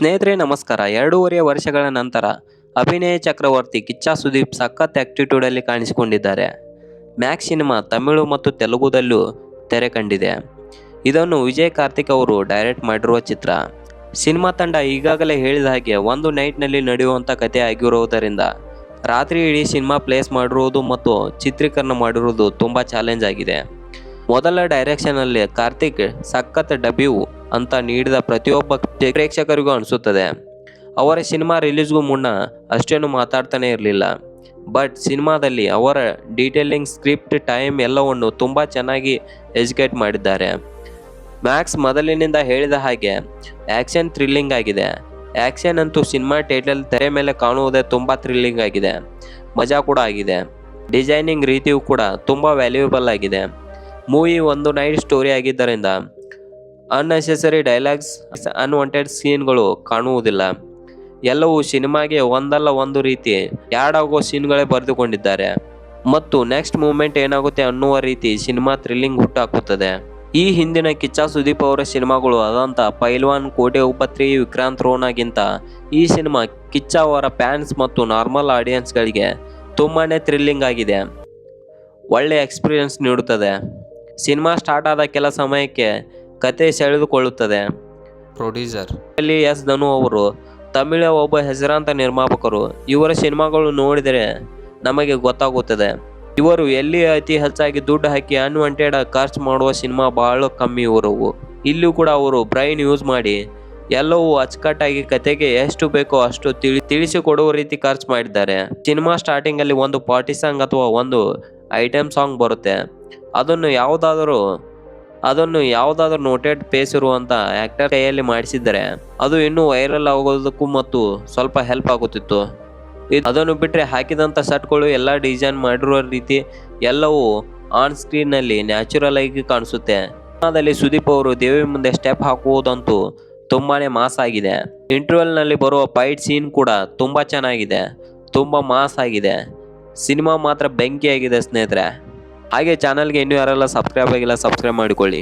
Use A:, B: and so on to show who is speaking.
A: ಸ್ನೇಹಿತರೆ, ನಮಸ್ಕಾರ. ಎರಡೂವರೆ ವರ್ಷಗಳ ನಂತರ ಅಭಿನಯ ಚಕ್ರವರ್ತಿ ಕಿಚ್ಚ ಸುದೀಪ್ ಸಖತ್ ಆ್ಯಕ್ಟಿಟ್ಯೂಡಲ್ಲಿ ಕಾಣಿಸಿಕೊಂಡಿದ್ದಾರೆ. ಮ್ಯಾಕ್ಸ್ ಸಿನಿಮಾ ತಮಿಳು ಮತ್ತು ತೆಲುಗುದಲ್ಲೂ ತೆರೆ ಕಂಡಿದೆ. ಇದನ್ನು ವಿಜಯ್ ಕಾರ್ತಿಕ್ ಅವರು ಡೈರೆಕ್ಟ್ ಮಾಡಿರುವ ಚಿತ್ರ. ಸಿನಿಮಾ ತಂಡ ಈಗಾಗಲೇ ಹೇಳಿದ ಹಾಗೆ ಒಂದು ನೈಟ್ನಲ್ಲಿ ನಡೆಯುವಂಥ ಕಥೆ ಆಗಿರುವುದರಿಂದ ರಾತ್ರಿ ಇಡೀ ಸಿನಿಮಾ ಪ್ಲೇಸ್ ಮಾಡಿರುವುದು ಮತ್ತು ಚಿತ್ರೀಕರಣ ಮಾಡಿರುವುದು ತುಂಬ ಚಾಲೆಂಜ್ ಆಗಿದೆ. ಮೊದಲ ಡೈರೆಕ್ಷನಲ್ಲಿ ಕಾರ್ತಿಕ್ ಸಖತ್ ಡೆಬ್ಯೂ ಅಂತ ನೀಡಿದ ಪ್ರತಿಯೊಬ್ಬ ಪ್ರೇಕ್ಷಕರಿಗೂ ಅನಿಸುತ್ತದೆ. ಅವರ ಸಿನಿಮಾ ರಿಲೀಸ್ಗೂ ಮುನ್ನ ಅಷ್ಟೇನು ಮಾತಾಡ್ತಾನೆ ಇರಲಿಲ್ಲ. ಬಟ್ ಸಿನಿಮಾದಲ್ಲಿ ಅವರ ಡೀಟೇಲಿಂಗ್ ಸ್ಕ್ರಿಪ್ಟ್ ಟೈಮ್ ಎಲ್ಲವನ್ನು ತುಂಬ ಚೆನ್ನಾಗಿ ಎಜುಕೇಟ್ ಮಾಡಿದ್ದಾರೆ. ಮ್ಯಾಕ್ಸ್ ಮೊದಲಿನಿಂದ ಹೇಳಿದ ಹಾಗೆ ಆ್ಯಕ್ಷನ್ ಥ್ರಿಲ್ಲಿಂಗ್ ಆಗಿದೆ. ಆ್ಯಕ್ಷನ್ ಅಂತೂ ಸಿನಿಮಾ ಟೈಟಲ್ ತೆರೆ ಮೇಲೆ ಕಾಣುವುದೇ ತುಂಬ ಥ್ರಿಲ್ಲಿಂಗ್ ಆಗಿದೆ. ಮಜಾ ಕೂಡ ಆಗಿದೆ. ಡಿಸೈನಿಂಗ್ ರೀತಿಯೂ ಕೂಡ ತುಂಬ ವ್ಯಾಲ್ಯೂಯಬಲ್ ಆಗಿದೆ. ಮೂವಿ ಒಂದು ನೈಟ್ ಸ್ಟೋರಿ ಆಗಿದ್ದರಿಂದ ಅನ್ನೆಸೆಸರಿ ಡೈಲಾಗ್ಸ್ ಅನ್ವಾಂಟೆಡ್ ಸೀನ್ಗಳು ಕಾಣುವುದಿಲ್ಲ. ಎಲ್ಲವೂ ಸಿನಿಮಾಗೆ ಒಂದಲ್ಲ ಒಂದು ರೀತಿ ಯಾಡಾಗೋ ಸೀನ್ಗಳೇ ಬರೆದುಕೊಂಡಿದ್ದಾರೆ. ಮತ್ತು ನೆಕ್ಸ್ಟ್ ಮೂಮೆಂಟ್ ಏನಾಗುತ್ತೆ ಅನ್ನುವ ರೀತಿ ಸಿನಿಮಾ ಥ್ರಿಲ್ಲಿಂಗ್ ಹುಟ್ಟಾಕುತ್ತದೆ. ಈ ಹಿಂದಿನ ಕಿಚ್ಚ ಸುದೀಪ್ ಅವರ ಸಿನಿಮಾಗಳು ಆದಂಥ ಪೈಲ್ವಾನ್, ಕೋಟೆ ಉಪತ್ರಿ, ವಿಕ್ರಾಂತ್ ರೋನಾಗಿಂತ ಈ ಸಿನಿಮಾ ಕಿಚ್ಚ ಅವರ ಫ್ಯಾನ್ಸ್ ಮತ್ತು ನಾರ್ಮಲ್ ಆಡಿಯನ್ಸ್ಗಳಿಗೆ ತುಂಬಾ ಥ್ರಿಲ್ಲಿಂಗ್ ಆಗಿದೆ. ಒಳ್ಳೆ ಎಕ್ಸ್ಪೀರಿಯನ್ಸ್ ನೀಡುತ್ತದೆ. ಸಿನಿಮಾ ಸ್ಟಾರ್ಟ್ ಆದ ಕೆಲ ಸಮಯಕ್ಕೆ ಕತೆ ಸೆಳೆದುಕೊಳ್ಳುತ್ತದೆ.
B: ಪ್ರೊಡ್ಯೂಸರ್.
A: ಅಲ್ಲಿ ಎಸ್ ಧನು ಅವರು ತಮಿಳ ಒಬ್ಬ ಹೆಸರಾಂತ ನಿರ್ಮಾಪಕರು ಇವರ ಸಿನಿಮಾಗಳು ನೋಡಿದರೆ ನಮಗೆ ಗೊತ್ತಾಗುತ್ತದೆ. ಇವರು ಎಲ್ಲಿ ಅತಿ ಹೆಚ್ಚಾಗಿ ದುಡ್ಡು ಹಾಕಿ ಅನ್ವಾಂಟೆಡ್ ಖರ್ಚು ಮಾಡುವ ಸಿನಿಮಾ ಬಹಳ ಕಮ್ಮಿ ಇವರವು ಇಲ್ಲೂ ಕೂಡ ಅವರು ಬ್ರೈನ್ ಯೂಸ್ ಮಾಡಿ ಎಲ್ಲವೂ ಅಚ್ಚುಕಟ್ಟಾಗಿ ಕತೆಗೆ ಎಷ್ಟು ಬೇಕೋ ಅಷ್ಟು ತಿಳಿ ತಿಳಿಸಿಕೊಡುವ ರೀತಿ ಖರ್ಚು ಮಾಡಿದ್ದಾರೆ. ಸಿನಿಮಾ ಸ್ಟಾರ್ಟಿಂಗಲ್ಲಿ ಒಂದು ಪಾರ್ಟಿ ಸಾಂಗ್ ಅಥವಾ ಒಂದು ಐಟಮ್ ಸಾಂಗ್ ಬರುತ್ತೆ. ಅದನ್ನು ಯಾವುದಾದರೂ ಅದನ್ನು ಯಾವುದಾದ್ರೂ ನೋಟೆಡ್ ಪೇಸ್ ಇರುವಂತ ಆಕ್ಟರ್ ಕೈಯಲ್ಲಿ ಮಾಡಿಸಿದರೆ ಅದು ಇನ್ನೂ ವೈರಲ್ ಆಗೋದಕ್ಕೂ ಮತ್ತು ಸ್ವಲ್ಪ ಹೆಲ್ಪ್ ಆಗುತ್ತಿತ್ತು. ಅದನ್ನು ಬಿಟ್ಟರೆ ಹಾಕಿದಂಥ ಶರ್ಟ್ಗಳು ಎಲ್ಲ ಡಿಸೈನ್ ಮಾಡಿರುವ ರೀತಿ ಎಲ್ಲವೂ ಆನ್ ಸ್ಕ್ರೀನ್ನಲ್ಲಿ ನ್ಯಾಚುರಲ್ ಆಗಿ ಕಾಣಿಸುತ್ತೆ. ಸಿನಿಮಾದಲ್ಲಿ ಸುದೀಪ್ ಅವರು ದೇವಿ ಮುಂದೆ ಸ್ಟೆಪ್ ಹಾಕುವುದಂತೂ ತುಂಬಾನೇ ಮಾಸ್ ಆಗಿದೆ. ಇಂಟರ್ವೆಲ್ನಲ್ಲಿ ಬರುವ ಫೈಟ್ ಸೀನ್ ಕೂಡ ತುಂಬಾ ಚೆನ್ನಾಗಿದೆ. ತುಂಬಾ ಮಾಸ್ ಆಗಿದೆ. ಸಿನಿಮಾ ಮಾತ್ರ ಬೆಂಕಿ ಆಗಿದೆ ಸ್ನೇಹಿತರೆ. ಹಾಗೆ ಚಾನಲ್ಗೆ ಇನ್ನೂ ಯಾರೆಲ್ಲ ಸಬ್ಸ್ಕ್ರೈಬ್ ಆಗಿಲ್ಲ ಸಬ್ಸ್ಕ್ರೈಬ್ ಮಾಡಿಕೊಳ್ಳಿ.